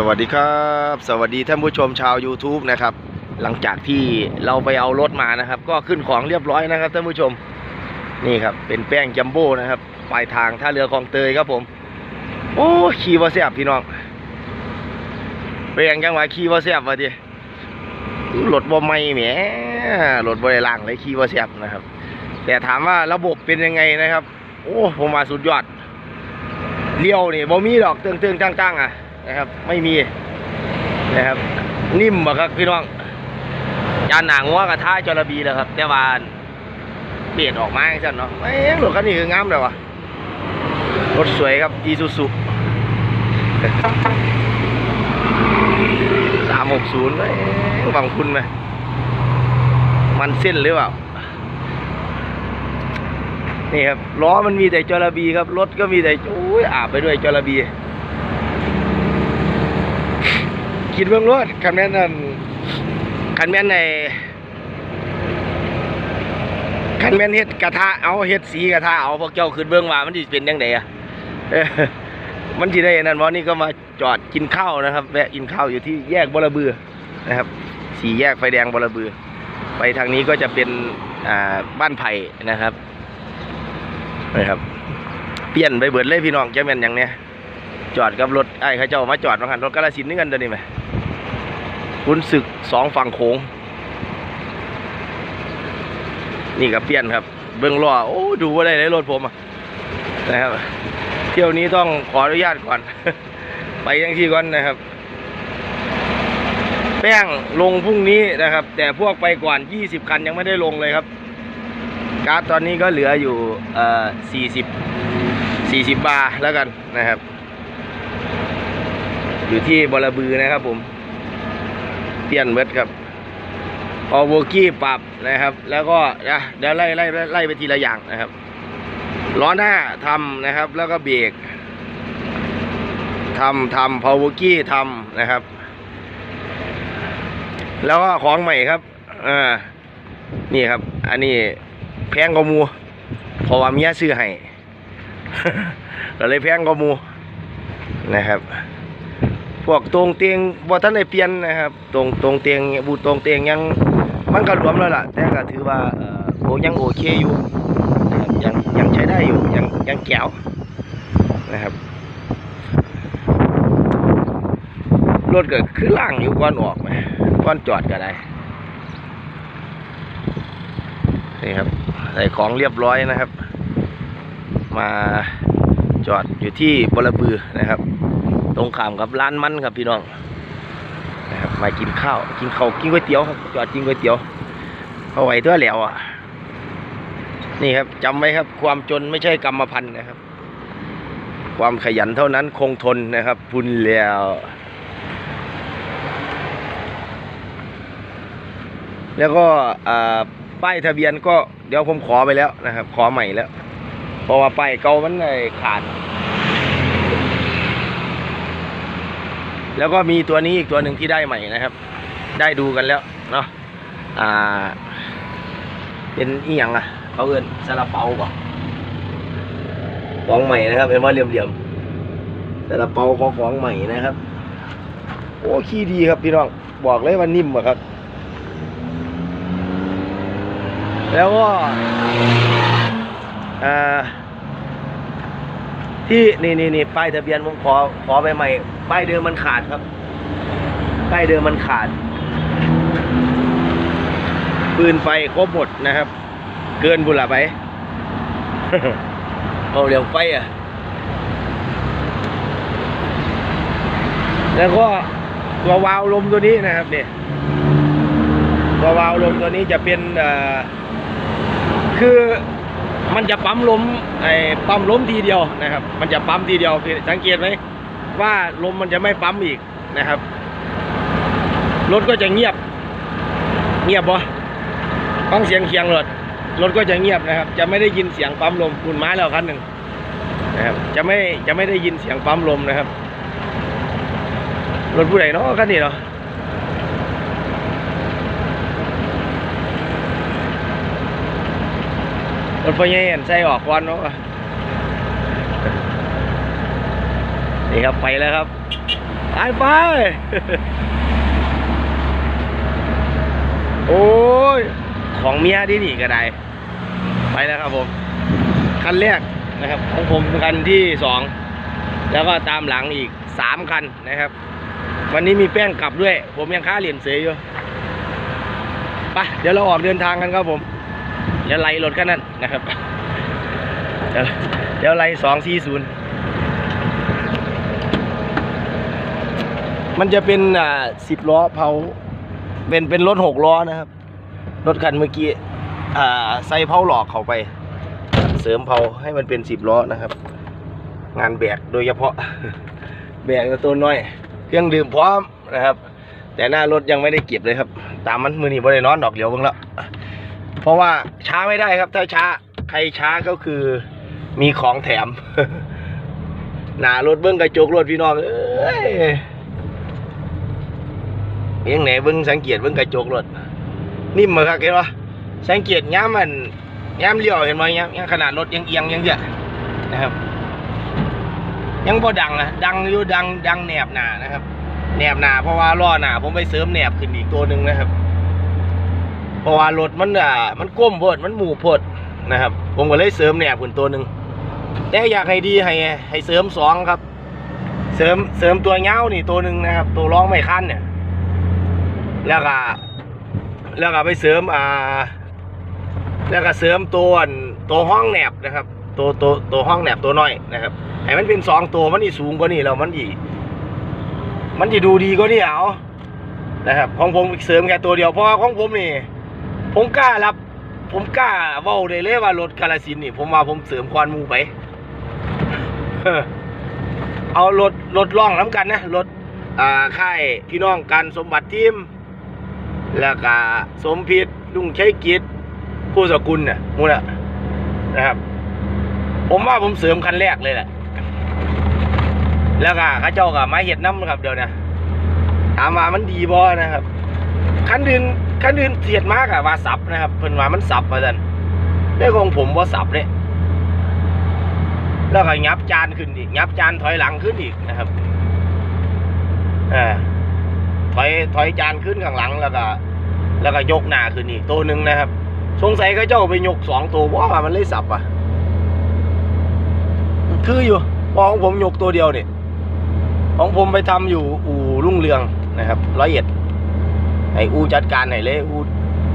สวัสดีครับ สวัสดีท่านผู้ชมชาว YouTube นะครับ หลังจากที่เราไปเอารถมานะครับ ก็ขึ้นของเรียบร้อยนะครับท่านผู้ชมนี่ครับเป็นแป้งจัมโบ้นะครับปลายทางท่าเรือคลองเตยครับผม โอ้ขี่ว่าแซบพี่น้องแป้งจังหวะขี่ว่าแซบวะดิรถบ่ไม่แหมรถบ่ได้ล่างเลยขี่ว่าแซบนะครับ แต่ถามว่าระบบเป็นยังไงนะครับ โอ้ผมมาสุดยอดเลี้ยวนี่บ่มีดอกเตืองเตืองตั้งตั้งๆอะ นะครับ ไม่มีนะครับ นิ่มบ่ครับพี่น้องยานหนังว่ากระทะจระบีแล้วครับ แต่ว่าเปลี่ยนออกมาจังเนาะแม่งรถคันนี้คืองามเลยวะรถสวยครับอีซูซุสามหกศูนย์บังคุณไหมมันเส้นหรือเปล่า นี่ครับล้อมันมีแต่จระบีครับ รถก็มีแต่โอ้ยอาบไปด้วยจระบี คิดเบื้องรถคันแม่นนั่นคันแม่นในคันแม่นเฮ็ดกระทะเอาเฮ็ดสีกระทะเอาพวกเจ้าขึ้นเบื้องว่ามันสิเป็นยังไงอะมันสิได้นั่นวันนี้ก็มาจอดกินข้าวนะครับแวะกินข้าวอยู่ที่แยกบรบือนะครับสี่แยกไฟแดงบรบือ ไปทางนี้ก็จะเป็นอ่าบ้านไผ่นะครับนะครับเปลี่ยนไปเบิดเลยพี่น้องจะแม่นอย่างเนี้ยจอดกับรถไอ้เขาเจ้ามาจอดมาหันรถกระสินนี่กันเดี๋ยวนี้ไหม คุณศึกสองฝั่งโขงนี่กับเปลี่ยนครับ เบื้องล้อโอ้ดูว่าได้เลยรถผมอะนะครับ เที่ยวนี้ต้องขออนุญาตก่อน ไปยังที่ก่อนนะครับ แป้งลงพรุ่งนี้นะครับ แต่พวกไปก่อน 20 คันยังไม่ได้ลงเลยครับ การ์ดตอนนี้ก็เหลืออยู่เอ่อสี่สิบสี่สิบบาทแล้วกันนะครับ อยู่ที่บอรบือนะครับผม เปลี่ยนเบิดครับออโวกี้ปรับนะครับ แล้วก็นะเดี๋ยวไล่ไล่ไล่ไล่ไปทีละอย่างนะครับล้อหน้าทำนะครับ แล้วก็เบรกทำทำพาวเวอร์กี้ทำนะครับ แล้วก็ของใหม่ครับอ่านี่ครับ อันนี้แพงกว่ามูเพราะว่าเมียซื้อให้ก็เลยแพงกว่ามูนะครับ พวกตรงเตียงบ่ทันได้เปลี่ยนนะครับ ตรงตรงเตียงบูตรงเตียงยังมันก็รวมแล้วล่ะ แต่ก็ถือว่าเอ่อโอยังโอเคอยู่นะครับยังยังใช้ได้อยู่ยังยังแก้วนะครับรถเก็คือล่างอยู่ก่อนออกไหมก่อนจอดก็ได้นี่ครับใส่ของเรียบร้อยนะครับ มาจอดอยู่ที่บรบือนะครับ ตรงขามกับร้านมันครับพี่น้องนะครับมากินข้าวกินข้าวกินก๋วยเตี๋ยวครับจอดกินก๋วยเตี๋ยวเอาไว้ตัวแล้วอะ นี่ครับจำไว้ครับ ความจนไม่ใช่กรรมพันธุ์นะครับ ความขยันเท่านั้นคงทนนะครับพุนแล้วแล้วก็ป้ายทะเบียนก็เดี๋ยวผมขอไปแล้วนะครับ ขอใหม่แล้ว เพราะว่าป้ายเก่ามันไอ้ขาด แล้วก็มีตัวนี้อีกตัวหนึ่งที่ได้ใหม่นะครับ ได้ดูกันแล้วเนาะอ่า เป็นอีหยังอะเขาเอินซาลาเปาป่ะของใหม่นะครับเป็นว่าเหลี่ยมๆซาลาเปาของของใหม่นะครับ โอ้ขี้ดีครับพี่น้องบอกเลยว่านิ่มอะครับ แล้วก็อ่า ที่นี่นี่นี่ป้ายทะเบียนผมขอขอไปใหม่ป้ายเดิมมันขาดครับป้ายเดิมมันขาด ปืนไฟครบหมดนะครับ เกินบุญละไปเอาเดี๋ยวไฟอะ แล้วก็ตัววาล์วลมตัวนี้นะครับเนี่ยตัววาล์วลมตัวนี้จะเป็นคือ มันจะปั๊มลมไอ้ปั๊มลมทีเดียวนะครับ มันจะปั๊มทีเดียวคือสังเกตไหมว่าลมมันจะไม่ปั๊มอีกนะครับรถก็จะเงียบ เงียบปะฟังเสียงเคียงรถรถก็จะเงียบนะครับ จะไม่ได้ยินเสียงปั๊มลมคุณม้แล้วคันหนึ่งนะครับ จะไม่จะไม่ได้ยินเสียงปั๊มลมนะครับรถผู้ใดเนาะคันนี้เนาะ รถไฟเย็นใส่ออกควันเนาะนี่ครับไปแล้วครับ ไปไป โอ้ย ของเมียที่นี่ก็ได้ ไปแล้วครับผม คันแรกนะครับ ของผมคันที่สอง แล้วก็ตามหลังอีกสามคันนะครับ วันนี้มีแป้งกลับด้วย ผมยังค้าเหรียญเสียอยู่ ไป เดี๋ยวเราออกเดินทางกันครับผม เดี๋ยวไล่รถกันนั่นนะครับ เดี๋ยวเดี๋ยวไล่สองสี่ศูนย์มันจะเป็นอ่าสิบล้อเผาเป็นเป็นรถหกล้อนะครับ รถคันเมื่อกี้อ่าใส่เผาหลอกเข้าไป เสริมเผาให้มันเป็นสิบล้อนะครับ งานแบกโดยเฉพาะ แบกตัวน้อย เครื่องดื่มพร้อมนะครับ แต่หน้ารถยังไม่ได้เก็บเลยครับ ตามมันมือนี่บ่ได้นอนดอกเดียวเบิ่งแล้ว เพราะว่าช้าไม่ได้ครับ ถ้าช้า ใครช้าก็คือมีของแถม หนารถเบิ้งกระจกรถพี่น้องเอ้ยยังไหนเบิ้งสังเกตเบิ้งกระจกรถนิ่มมาครับเห็นปะสังเกตย้ำมันย้ำเลี้ยวเห็นไหมย้ำย้ำขนาดรถยังเอียงยังเยอะนะครับ ยังพอดังนะดังอยู่ดังดังแหนบหนานะครับแหนบหนาเพราะว่าล้อหนาผมไปเสริมแหนบขึ้นอีกตัวหนึ่งนะครับ เพราะว่ารถมันอ่ามันก้มโพดมันหมู่โพดนะครับ ผมก็เลยเสริมแหนบขึ้นตัวหนึ่งแต่อยากให้ดีให้ให้เสริมสองครับ เสริมเสริมตัวเงานี่ตัวหนึ่งนะครับ ตัวร้องไม่คันเนี่ย แล้วก็แล้วก็ไปเสริมอ่า แล้วก็เสริมตัวอันตัวห้องแหนบนะครับ ตัวตัวตัวห้องแหนบตัวน้อยนะครับให้มันเป็นสองตัวมันอีสูงกว่านี่แล้วมันอีมันจะดูดีกว่านี่เอานะครับของผมเสริมแค่ตัวเดียวเพราะของผมนี่ ผมกล้ารับ ผมกล้าเว้าได้เลยว่ารถกาลสินนี่ ผมว่าผมเสริมควานมูไปเอารถรถล่องน้ำกันนะรถอ่าค่ายพี่น้องกันสมบัติทีม แล้วก็สมพิษลุงใชัยกิจผู้สกุลน่ะมูนะนะครับ ผมว่าผมเสริมคันแรกเลยแหละแล้วก็ข้าเจ้ากับไม้เห็ดน้ำครับเดี๋ยวนะถามว่ามันดีบ่นะครับ คันอื่นคันอื่นเสียดมากอะว่าสับนะครับเพิ่นว่ามันสับมาดันได้ของผมว่าสับเนี่ยแล้วก็ยับจานขึ้นอีกยับจานถอยหลังขึ้นอีกนะครับอ่าถอยถอยจานขึ้นข้างหลังแล้วก็ แล้วก็ยกหน้าขึ้นอีกตัวหนึ่งนะครับ สงสัยเขาเจ้าไปยกสองตัวว่ามันเลยสับอะคืออยู่พอของผมยกตัวเดียวเนี่ยของผมไปทำอยู่อู่รุ่งเรืองนะครับร้อยเอ็ด ให้อูจัดการให้เลยอู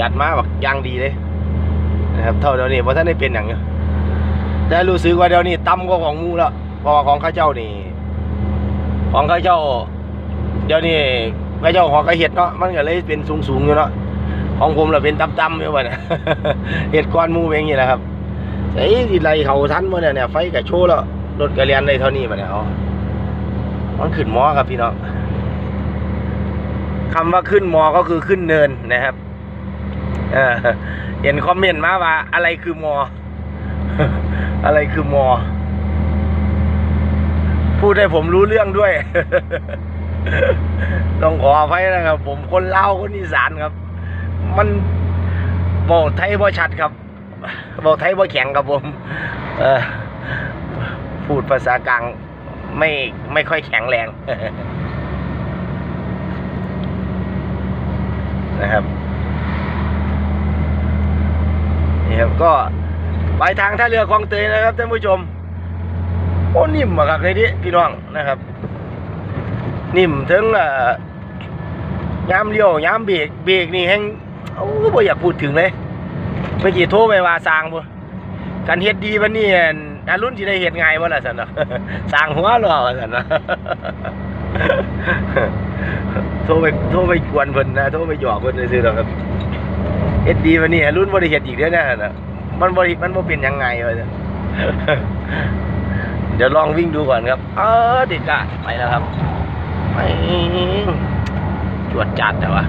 จัดมาแบบยางดีเลยนะครับเท่าเดี๋ยวนี้เพราะท่านได้เป็นอย่างเนี้ยแต่รู้สึกว่าเดี๋ยวนี้ต่ำกว่าของมูแล้วเพราะว่าของข้าเจ้านี่ ของข้าเจ้า เดี๋ยวนี้ข้าเจ้าของกระเห็ดเนาะมันก็เลยเป็นสูงๆอยู่เนาะของผมเราเป็นต่ำๆอยู่วะเนี่ยเห็ดก้อนมูเป็นอย่างนี้แหละครับไอ้ที่ไรเขาทันมาเนี่ยเนี่ยไฟกับโชว์แล้วรถกระเรียนได้เท่านี้มาเนี่ยเอามันขึ้นมอครับพี่น้อง คำว่าขึ้นมอก็คือขึ้นเนินนะครับเออเห็นคอมเมนต์มาว่า อะไรคือมอ อะไรคือมอ พูดให้ผมรู้เรื่องด้วย ต้องขออภัยนะครับ ผมคนเล่าคนอีสานครับ มันบอกไทยบ่ชัดครับบอกไทยบ่แข็งครับผมเออพูดภาษากลางไม่ไม่ค่อยแข็งแรง นะครับนี่ครับก็ไปทางท่าเรือคลองเตยนะครับท่านผู้ชมโอ้นิ่มมากครับเลยดิพี่น้องนะครับ นิ่มถึงอ่อยามเลี้ยวยามเบรกเบรกนี่แห้งโอ้บ่อยากพูดถึงเลยเมื่อกี้โทรไปว่าสร้างบ่กันเฮ็ดดีวันนี้อันอารุ่นสิได้เฮ็ดง่ายบ่ล่ะซั่นเนาะสร้างหัวรอสันเนาะ โทรไปโทรไปกวนเพิ่นนะโทรไปหยอกเพิ่นซื่อๆดอกครับเฮ็ดดีวันนี้รุ่นบ่ได้เฮ็ดอีกเด้อนะนะมันบ่ได้มันบ่เป็นยังไงว่าซั่นเดี๋ยวลองวิ่งดูก่อนครับ เออดิกะไปแล้วครับไปจวดจัดแต่ว่า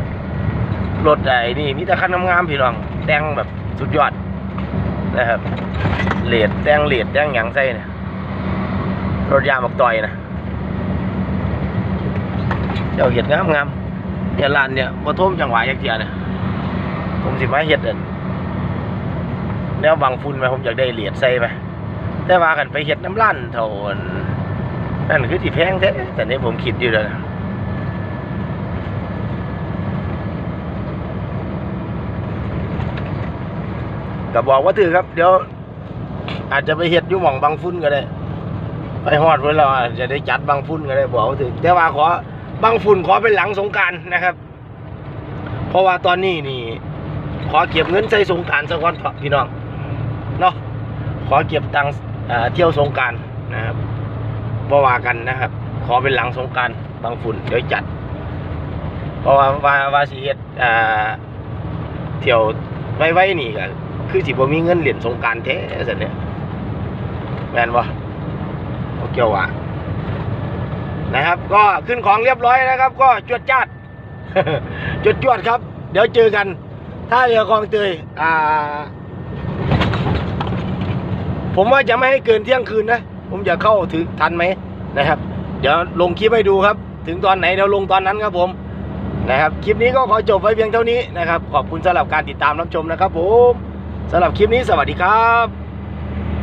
รถไอ้นี่มีแต่คันงามๆพี่น้องแต่งแบบสุดยอดนะครับเลดแต่งเลดแต่งหยังใส่เนี่ยรถยางบักต่อยนะ เจ้าเห็ดงามงามเนี่ยลานเนี่ยมาท่มจังหวะยักเทียเนี่ยผมสิมาเห็ดเด่นแล้วบางฟุ้นไปผมอยากได้เหรียญใส่ไปแต่ว่ากันไปเห็ดน้ำล้านเท่านั่นคือที่แพงแท้แต่นี้ผมคิดอยู่เลยก็บอกว่าถือครับ เดี๋ยว อาจจะไปเห็ดยู่หม่องบางฟุ้นก็ได้ ไปหอดไว้เราจจะได้จัดบางฟุ้นก็ได้บอกว่าถือแต่ว่าขอ บางฝุ่นขอเป็นหลังสงการนะครับ เพราะว่าตอนนี้นี่ ขอเก็บเงินใส่สงการสักวันเถอะพี่น้องเนาะขอเก็บตังค์เที่ยวสงการนะครับบ่ว่ากันนะครับ ขอเป็นหลังสงการบางฝุ่นเดี๋ยวจัด เพราะว่าว่าว่าสิเฮ็ดอ่าเที่ยวไว้ๆนี่ก็คือสิบ่มีเงินเหรียญสงการแท้ซั่นเนี่ยแม่นบ่บ่เกี่ยวว่า นะครับ ก็ขึ้นของเรียบร้อยนะครับ ก็จวดจ้าดจวดจวดครับ เดี๋ยวเจอกันถ้าเรือคลองเตยอ่า ผมว่าจะไม่ให้เกินเที่ยงคืนนะ ผมจะเข้าถึงทันไหมนะครับ เดี๋ยวลงคลิปให้ดูครับ ถึงตอนไหนเดี๋ยวลงตอนนั้นครับผมนะครับ คลิปนี้ก็ขอจบไว้เพียงเท่านี้นะครับ ขอบคุณสำหรับการติดตามรับชมนะครับผมสำหรับคลิปนี้สวัสดีครับ